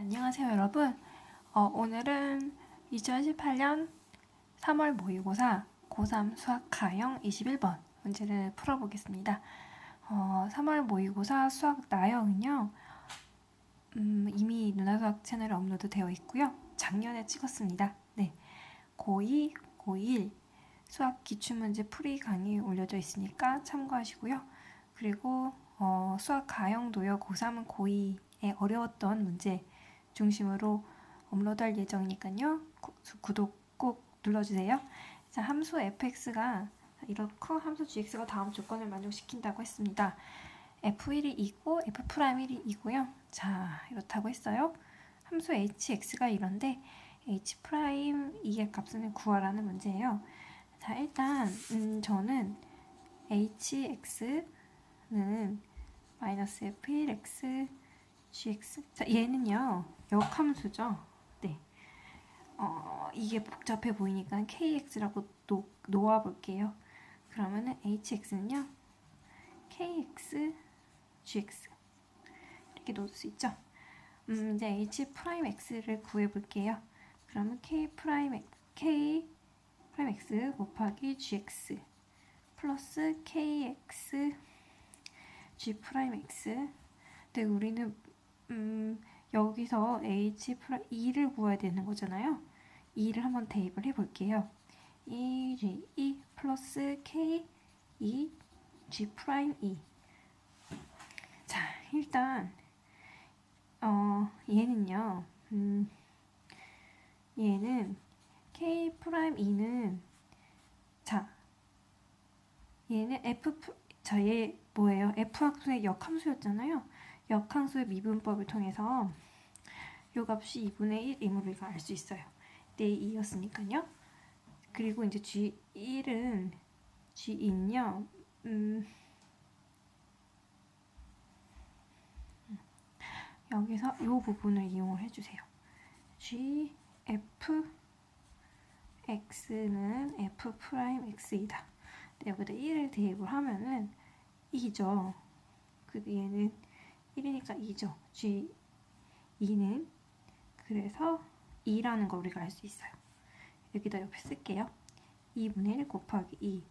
안녕하세요 여러분. 어, 오늘은 2018년 3월 모의고사 고3 수학 가형 21번 문제를 풀어보겠습니다. 어, 3월 모의고사 수학 나형은요 음, 이미 누나수학 채널에 업로드 되어 있고요. 작년에 찍었습니다. 네, 고2, 고1 수학 기출문제 풀이 강의 올려져 있으니까 참고하시고요. 그리고 어, 수학 가형 도요 고3은 고2에 어려웠던 문제 중심으로 업로드할 예정이니까요. 구- 구독 꼭 눌러주세요. 자, 함수 fx가 이렇고 함수 gx가 다음 조건을 만족시킨다고 했습니다. f1이 2고 f'1이 2고요. 자, 이렇다고 했어요. 함수 hx가 이런데 h'2의 값을 구하라는 문제예요. 자, 일단 음, 저는 hx는 마이너스 f1x gx 자 얘는요 역함수죠? 네. 어, 이게 복잡해 보이니까 kx라고 놓, 놓아 볼게요. 그러면은 hx는요? kx gx. 이렇게 놓을 수 있죠? 음, 이제 h 프라임 x를 구해 볼게요. 그러면 k 프라임 k 프라임 x 곱하기 gx 플러스 kx g 프라임 x. 근데 우리는 음, 여기서 h 프라 2를 구해야 되는 거잖아요. 2를 한번 대입을 해볼게요. 2g 2 플러스 k 2 g 프라임 2. 자, 일단 어 얘는요. 음, 얘는 k 프라임 2는 자 얘는 f 프- 자, 얘 뭐예요? f 함수의 역함수였잖아요. 역함수의 미분법을 통해서 요 값이 2분의 1임을 우리가 알 수 있어요. 네, 2였으니까요. 그리고 이제 G1은 G2는요. 음, 여기서 이 부분을 이용을 해주세요. G, F, X는 F 프라임 X이다. 근데 여기다 1을 대입을 하면은 2죠. 그 얘는 1이니까 2죠. G 2는 그래서 2라는 걸 우리가 알 수 있어요. 여기다 옆에 쓸게요. 2분의 1 곱하기 2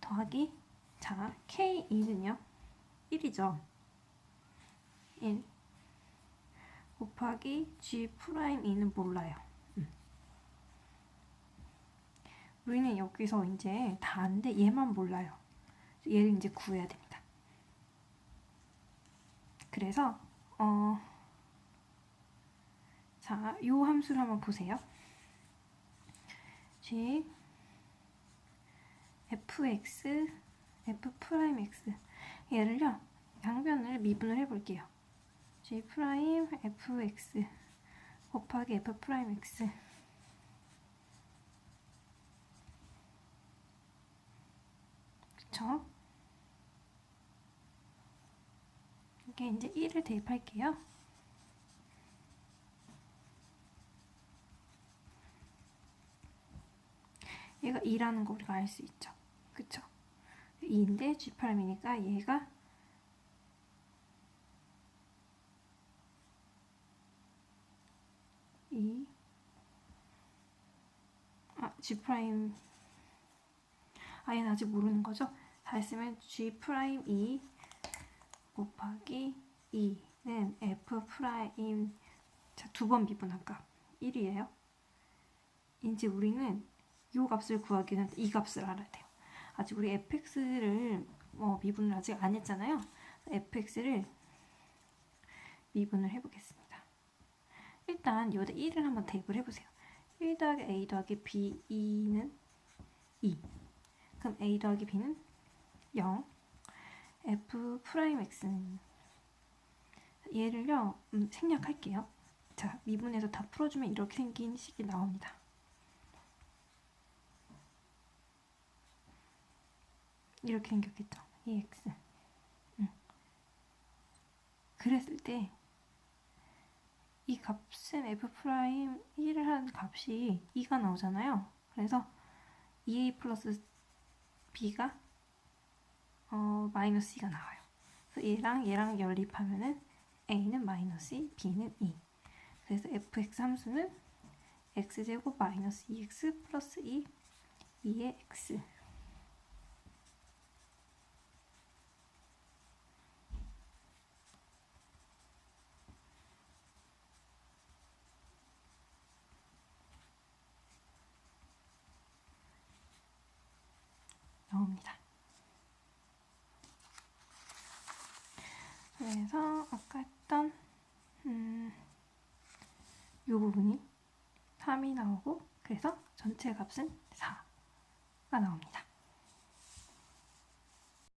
더하기 자 K2는요 1이죠. 1 곱하기 G 프라임 2는 몰라요. 음. 우리는 여기서 이제 다 안돼 얘만 몰라요. 얘를 이제 구해야 됩니다. 그래서 어, 자, 요 함수를 한번 보세요. g fx f 프라임 x 얘를요 양변을 미분을 해볼게요. g 프라임 fx 곱하기 f 프라임 x 그쵸? 이게 이제 1을 대입할게요. 얘가 2라는 거 우리가 알 수 있죠. 그쵸? 2인데 G'이니까 얘가 이 아, G 프라임 아, 얘는 아직 모르는 거죠? 다 했으면 G 프라임 2 곱하기 2는 F 프라임 자, 두번 미분한 값 1이에요. 이제 우리는 이 값을 구하기 위해서 이 값을 알아야 돼요. 아직 우리 fx를 뭐 미분을 아직 안 했잖아요. fx를 미분을 해보겠습니다. 일단 여기다 1을 한번 대입을 해보세요. 1 더하기 a 더하기 b 2는 2. 그럼 a 더하기 b는 0. F 프라임 x는 얘를요 음, 생략할게요. 자 미분에서 다 풀어주면 이렇게 생긴 식이 나옵니다. 이렇게 생겼겠죠. 이 x. 음. 그랬을 때 이 값은 f 프라임 1을 한 값이 2가 나오잖아요. 그래서 2a 플러스 b가 어, 마이너스 2가 나와요. 그래서 얘랑 얘랑 연립하면은 a는 마이너스 2, b는 2. 그래서 fx 함수는 x제곱 마이너스 2x 플러스 2 2의 x 나옵니다. 그래서 아까 했던 음, 이 부분이 3이 나오고 그래서 전체 값은 4가 나옵니다.